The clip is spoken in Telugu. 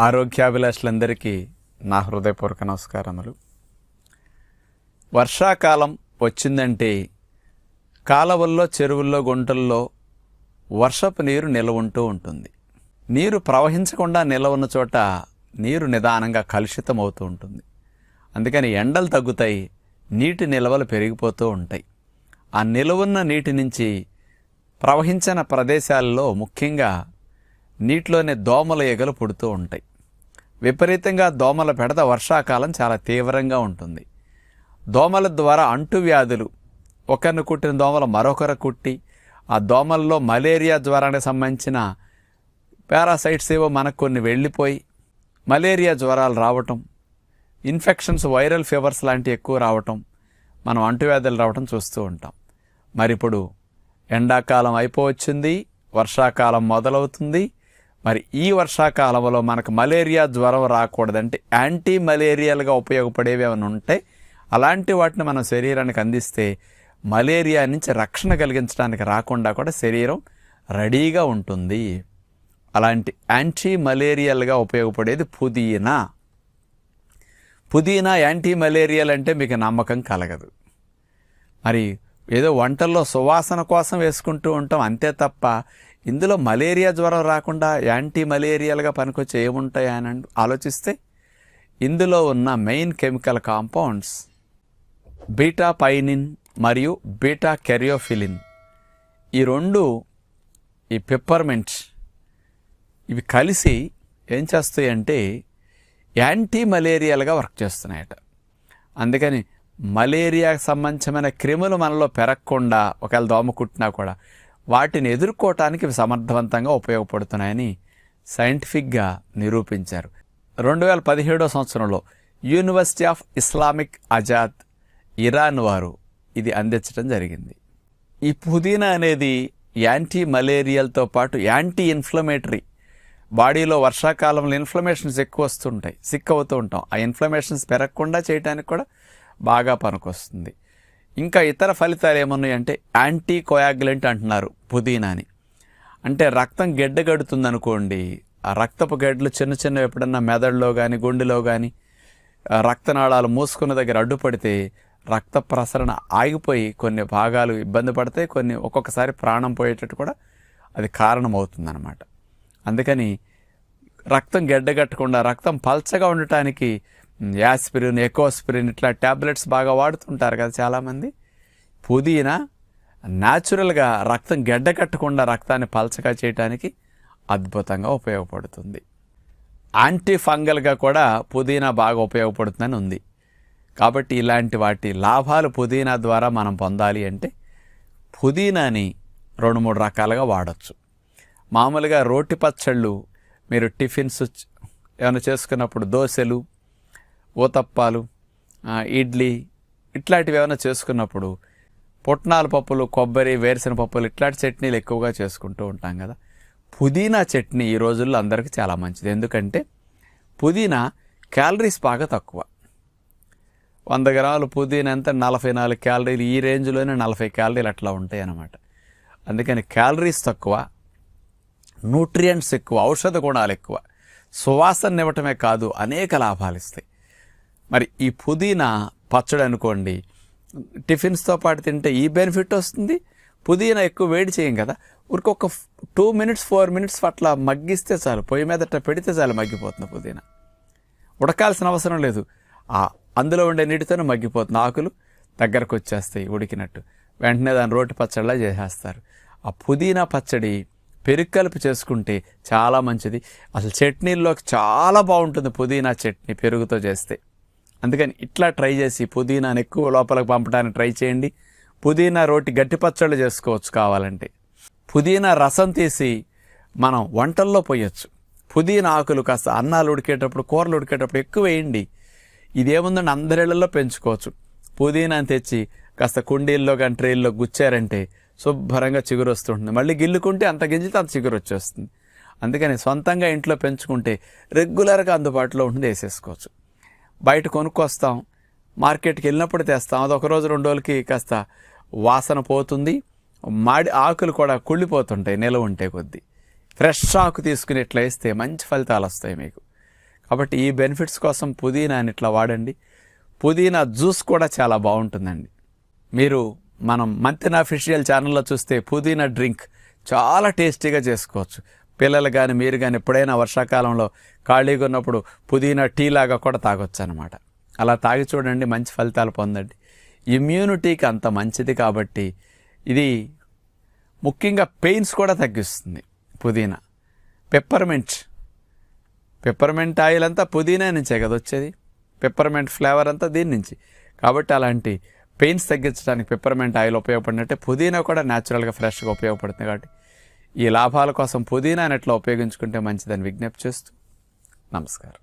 ఆరోగ్యాభిలాషులందరికీ నా హృదయపూర్వక నమస్కారములు. వర్షాకాలం వచ్చిందంటే కాలవల్లో చెరువుల్లో గుంటల్లో వర్షపు నీరు నిలవుంటూ ఉంటుంది. నీరు ప్రవహించకుండా నిలవ ఉన్న చోట నీరు నిదానంగా కలుషితం అవుతూ ఉంటుంది. అందుకని ఎండలు తగ్గుతాయి నీటి నిల్వలు పెరిగిపోతూ ఉంటాయి. ఆ నిలవున్న నీటి నుంచి ప్రవహించిన ప్రదేశాల్లో ముఖ్యంగా నీటిలోనే దోమల ఎగలు పుడుతూ ఉంటాయి. విపరీతంగా దోమల పెడత వర్షాకాలం చాలా తీవ్రంగా ఉంటుంది. దోమల ద్వారా అంటువ్యాధులు ఒకరిని కుట్టిన దోమలు మరొకరు కుట్టి ఆ దోమల్లో మలేరియా జ్వరానికి సంబంధించిన పారాసైట్స్ ఏవో మనకు కొన్ని వెళ్ళిపోయి మలేరియా జ్వరాలు రావటం ఇన్ఫెక్షన్స్ వైరల్ ఫీవర్స్ లాంటివి ఎక్కువ రావటం మనం అంటువ్యాధులు రావటం చూస్తూ ఉంటాం. మరి ఇప్పుడు ఎండాకాలం అయిపోవచ్చింది వర్షాకాలం మొదలవుతుంది మరి ఈ వర్షాకాలంలో మనకు మలేరియా జ్వరం రాకూడదంటే యాంటీ మలేరియాలుగా ఉపయోగపడేవి ఏమైనా ఉంటే అలాంటి వాటిని మన శరీరానికి అందిస్తే మలేరియా నుంచి రక్షణ కలిగించడానికి రాకుండా కూడా శరీరం రెడీగా ఉంటుంది. అలాంటి యాంటీ మలేరియల్గా ఉపయోగపడేది పుదీనా. పుదీనా యాంటీ మలేరియల్ అంటే మీకు నమ్మకం కలగదు. మరి ఏదో వంటల్లో సువాసన కోసం వేసుకుంటూ ఉంటాం అంతే తప్ప ఇందులో మలేరియా జ్వరం రాకుండా యాంటీ మలేరియాలుగా పనికొచ్చి ఏముంటాయా అని ఆలోచిస్తే ఇందులో ఉన్న main chemical compounds beta pinene మరియు బీటా కెరియోఫిలిన్. ఈ రెండు ఈ పెప్పర్మెంట్ ఇవి కలిసి ఏం చేస్తాయంటే యాంటీ మలేరియాలుగా వర్క్ చేస్తున్నాయట. అందుకని మలేరియాకి సంబంధించిన క్రిములు మనలో పెరగకుండా ఒకవేళ దోమ కుట్టినా కూడా వాటిని ఎదుర్కోవటానికి సమర్థవంతంగా ఉపయోగపడుతున్నాయని సైంటిఫిక్గా నిరూపించారు. రెండు వేల పదిహేడో సంవత్సరంలో university of Islamic Azad Iran వారు ఇది అందించడం జరిగింది. ఈ పుదీనా అనేది యాంటీ మలేరియల్తో పాటు యాంటీ ఇన్ఫ్లమేటరీ బాడీలో వర్షాకాలంలో ఇన్ఫ్లమేషన్స్ ఎక్కువ వస్తుంటాయి సిక్ అవుతూ ఉంటాం. ఆ ఇన్ఫ్లమేషన్స్ పెరగకుండా చేయడానికి కూడా బాగా పనికొస్తుంది. ఇంకా ఇతర ఫలితాలు ఏమున్నాయంటే యాంటీ కోయాగ్లెంట్ అంటున్నారు పుదీనాని. అంటే రక్తం గెడ్డగడుతుంది అనుకోండి ఆ రక్తపు గడ్డలు చిన్న చిన్న ఎప్పుడన్నా మెదడులో కానీ గుండెలో కానీ రక్తనాళాలు మూసుకున్న దగ్గర అడ్డుపడితే రక్త ప్రసరణ ఆగిపోయి కొన్ని భాగాలు ఇబ్బంది పడితే కొన్ని ఒక్కొక్కసారి ప్రాణం పోయేటట్టు కూడా అది కారణమవుతుందన్నమాట. అందుకని రక్తం గడ్డగట్టకుండా రక్తం పల్చగా ఉండటానికి యాస్పిరిన్ ఎకోస్పిరిన్ ఇట్లా ట్యాబ్లెట్స్ బాగా వాడుతుంటారు కదా చాలామంది. పుదీనా న్యాచురల్గా రక్తం గడ్డకట్టకుండా రక్తాన్ని పల్చగా చేయడానికి అద్భుతంగా ఉపయోగపడుతుంది. యాంటీ ఫంగల్గా కూడా పుదీనా బాగా ఉపయోగపడుతుందని ఉంది. కాబట్టి ఇలాంటి వాటి లాభాలు పుదీనా ద్వారా మనం పొందాలి అంటే పుదీనాని రెండు మూడు రకాలుగా వాడచ్చు. మామూలుగా రోటి పచ్చళ్ళు మీరు టిఫిన్స్ ఏమైనా చేసుకున్నప్పుడు దోశలు ఊతప్పాలు ఇడ్లీ ఇట్లాంటివి ఏమైనా చేసుకున్నప్పుడు పుట్నాల పప్పులు కొబ్బరి వేరుశెనగ పప్పులు ఇట్లాంటి చట్నీలు ఎక్కువగా చేసుకుంటూ ఉంటాం కదా. పుదీనా చట్నీ ఈ రోజుల్లో అందరికీ చాలా మంచిది. ఎందుకంటే పుదీనా క్యాలరీస్ బాగా తక్కువ. వంద గ్రాములు పుదీనా ఎంత? నలభై నాలుగు క్యాలరీలు. ఈ రేంజ్లోనే నలభై క్యాలరీలు అట్లా ఉంటాయి అన్నమాట. అందుకని క్యాలరీస్ తక్కువ న్యూట్రియంట్స్ ఎక్కువ ఔషధ గుణాలు ఎక్కువ. సువాసన ఇవ్వటమే కాదు అనేక లాభాలు ఇస్తాయి. మరి ఈ పుదీనా పచ్చడి అనుకోండి టిఫిన్స్తో పాటు తింటే ఈ బెనిఫిట్ వస్తుంది. పుదీనా ఎక్కువ వేడి చేయం కదా. ఊరికి ఒక టూ మినిట్స్ ఫోర్ మినిట్స్ అట్లా మగ్గిస్తే చాలు పొయ్యి మీద అట్లా పెడితే చాలు మగ్గిపోతుంది పుదీనా. ఉడకాల్సిన అవసరం లేదు. ఆ అందులో ఉండే నీటితోనే మగ్గిపోతుంది ఆకులు దగ్గరకు వచ్చేస్తాయి ఉడికినట్టు. వెంటనే దాన్ని రోటి పచ్చడిలా చేసేస్తారు. ఆ పుదీనా పచ్చడి పెరుగు చేసుకుంటే చాలా మంచిది. అసలు చట్నీల్లోకి చాలా బాగుంటుంది పుదీనా చట్నీ పెరుగుతో చేస్తే. అందుకని ఇట్లా ట్రై చేసి పుదీనాను ఎక్కువ లోపలికి పంపడానికి ట్రై చేయండి. పుదీనా రోటి గట్టి పచ్చళ్ళు చేసుకోవచ్చు కావాలంటే. పుదీనా రసం తీసి మనం వంటల్లో పోయొచ్చు. పుదీనా ఆకులు కాస్త అన్నాలు ఉడికేటప్పుడు కూరలు ఉడికేటప్పుడు ఎక్కువ వేయండి. ఇదేముందండి? అందరిళ్ళలో పెంచుకోవచ్చు. పుదీనాని తెచ్చి కాస్త కుండీల్లో కానీ ట్రైల్లో గుచ్చారంటే శుభ్రంగా చిగురు వస్తుంటుంది మళ్ళీ గిల్లుకుంటే అంత గింజితే అంత చిగురు వచ్చేస్తుంది అందుకని సొంతంగా ఇంట్లో పెంచుకుంటే రెగ్యులర్గా అందుబాటులో ఉంటుంది వేసేసుకోవచ్చు. బయట కొనుక్కొస్తాం మార్కెట్కి వెళ్ళినప్పుడు తెస్తాం. అది ఒక రోజు రెండు రోజులకి కాస్త వాసన పోతుంది. మాడి ఆకులు కూడా కుళ్ళిపోతుంటాయి నిలవ ఉంటే కొద్దీ. ఫ్రెష్ ఆకు తీసుకుని ఇట్లా వేస్తే మంచి ఫలితాలు వస్తాయి మీకు. కాబట్టి ఈ బెనిఫిట్స్ కోసం పుదీనాని ఇట్లా వాడండి. పుదీనా జ్యూస్ కూడా చాలా బాగుంటుందండి. మీరు మనం మంతిన అఫీషియల్ ఛానల్లో చూస్తే పుదీనా డ్రింక్ చాలా టేస్టీగా చేసుకోవచ్చు. పిల్లలు కానీ మీరు కానీ ఎప్పుడైనా వర్షాకాలంలో ఖాళీగా ఉన్నప్పుడు పుదీనా టీ లాగా కూడా తాగొచ్చు అనమాట అలా తాగి చూడండి మంచి ఫలితాలు పొందండి. ఇమ్యూనిటీకి అంత మంచిది కాబట్టి ఇది ముఖ్యంగా పెయిన్స్ కూడా తగ్గిస్తుంది పుదీనా. పెప్పర్మెంట్. పెప్పర్మెంట్ ఆయిల్ అంతా పుదీనా నుంచే కదా వచ్చేది. పెప్పర్మెంట్ ఫ్లేవర్ అంతా దీని నుంచి. కాబట్టి అలాంటి పెయిన్స్ తగ్గించడానికి పెప్పర్మెంట్ ఆయిల్ ఉపయోగపడినట్టే పుదీనా కూడా న్యాచురల్గా ఫ్రెష్గా ఉపయోగపడుతుంది కాబట్టి ఈ లాభాల కోసం పుదీనాని ఎట్లా ఉపయోగించుకుంటే మంచిదని విజ్ఞప్తి చేస్తూ నమస్కారం.